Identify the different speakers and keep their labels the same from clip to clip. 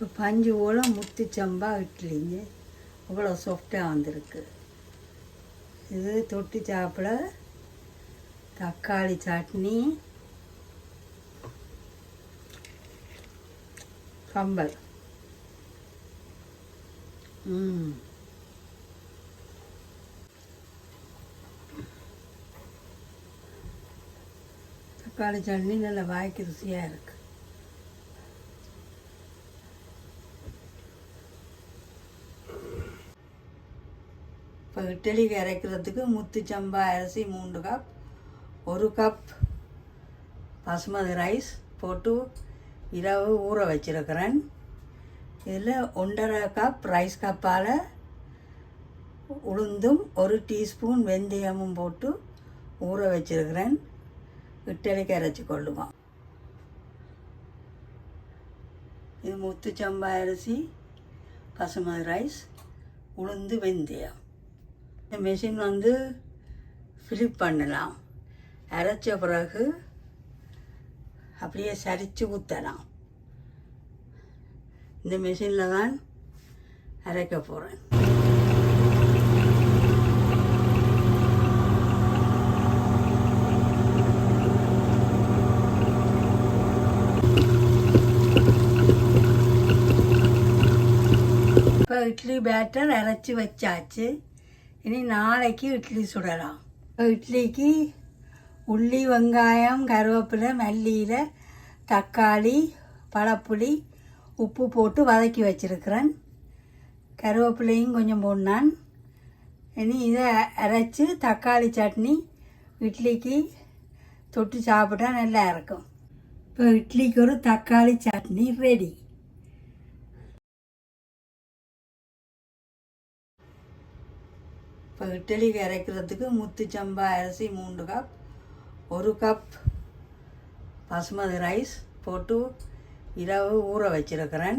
Speaker 1: இப்போ பஞ்சு போல முத்து சம்பா இட்லிங்க அவ்வளோ சாஃப்டாக வந்திருக்கு. இது தொட்டி சாப்பிட தக்காளி சட்னி கம்பல் ம். தக்காளி சட்னி நல்லா வாய்க்கு ருசியாக இருக்குது இப்போ இட்லிக்கு இறக்கிறதுக்கு முத்து சம்பா அரிசி மூன்று கப் ஒரு கப் பாசுமதி ரைஸ் போட்டு இரவு ஊற வச்சிருக்கிறேன். இதில் ஒன்றரை கப் ரைஸ் கப்பால் உளுந்தும் ஒரு டீஸ்பூன் வெந்தயமும் போட்டு ஊற வச்சிருக்கிறேன். இட்டலிக்கு அரைச்சி கொள்ளுவோம். இது முத்து சம்பா அரிசி பசுமதி ரைஸ் உளுந்து வெந்தயம். இந்த மிஷின் வந்து ஃபிலிப் பண்ணலாம். அரைச்ச பிறகு அப்படியே சரித்து ஊற்றலாம் இந்த மிஷினில் தான் அரைக்க போகிறேன் இப்போ இட்லி பேட்டர் அரைச்சி வச்சாச்சு. இனி நாளைக்கு இட்லி சுடலாம். இப்போ இட்லிக்கு உள்ளி வெங்காயம் கருவேப்பிலை மல்லியில் தக்காளி பழப்புளி உப்பு போட்டு வதக்கி வச்சிருக்கிறேன். கருவேப்பிலையும் கொஞ்சம் போடனான் இனி இதை அரைச்சி தக்காளி சட்னி இட்லிக்கு தொட்டு சாப்பிட்டா நல்லா இருக்கும். இப்போ இட்லிக்கு ஒரு தக்காளி சட்னி ரெடி இப்போ இட்லி இறக்கிறதுக்கு முத்து சம்பா அரிசி மூன்று கப் ஒரு கப் பசுமதி ரைஸ் போட்டு இரவு ஊற வச்சிருக்கிறேன்.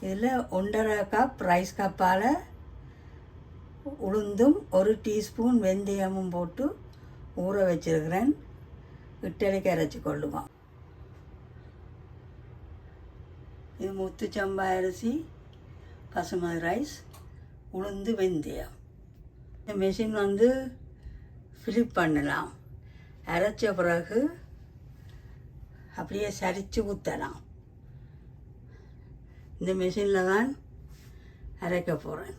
Speaker 1: இதில் ஒன்றரை கப் ரைஸ் கப்பால் உளுந்தும் ஒரு டீஸ்பூன் வெந்தயமும் போட்டு ஊற வச்சிருக்கிறேன். இட்டலிக்கு அரைச்சி கொள்ளுவோம் இது முத்து சம்பா அரிசி பசுமதி ரைஸ் உளுந்து வெந்தயம். இந்த மிஷின் வந்து ஃபிலிப் பண்ணலாம். அரைச்ச பிறகு அப்படியே சரித்து ஊற்றலாம் இந்த மிஷினில் தான் அரைக்க போகிறேன்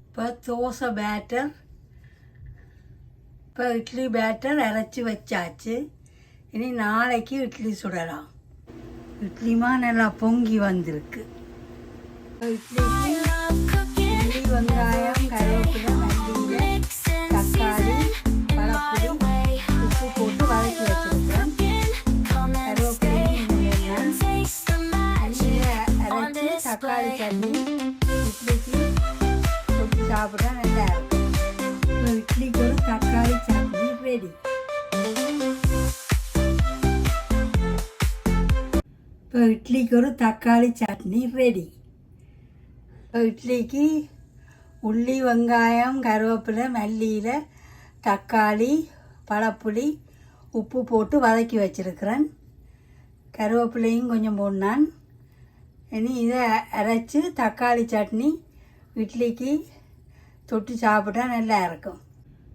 Speaker 1: இப்போ தோசை பேட்டர் இப்போ இட்லி பேட்டர் அரைச்சி வச்சாச்சு. இனி நாளைக்கு இட்லி சுடலாம். இட்லிமா நல்லா பொங்கி வந்திருக்கு. இட்லி இட்லி வெங்காயம் கருவேப்பிலை தக்காளி பழப்பு உப்பு போட்டு வதக்கி வச்சிருக்கேன். கருவேப்பிலை அரைச்சி தக்காளி தண்ணி இட்லிக்கு சாப்பிட்டா நல்லா இருக்கும். இப்போ இட்லிக்கு ஒரு தக்காளி சட்னி ரெடி இப்போ இட்லிக்கு ஒரு தக்காளி சட்னி ரெடி இப்போ இட்லிக்கு உள்ளி வெங்காயம் கருவேப்பிலை மல்லியில் தக்காளி பழப்புளி உப்பு போட்டு வதக்கி வச்சிருக்கிறேன் கருவேப்பிலையும் கொஞ்சம் போடனான் இனி இதை அரைச்சி தக்காளி சட்னி இட்லிக்கு தொட்டு சாப்பிட்டா நல்லா இருக்கும்.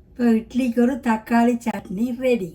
Speaker 1: இப்போ இட்லிக்கு ஒரு தக்காளி சட்னி ரெடி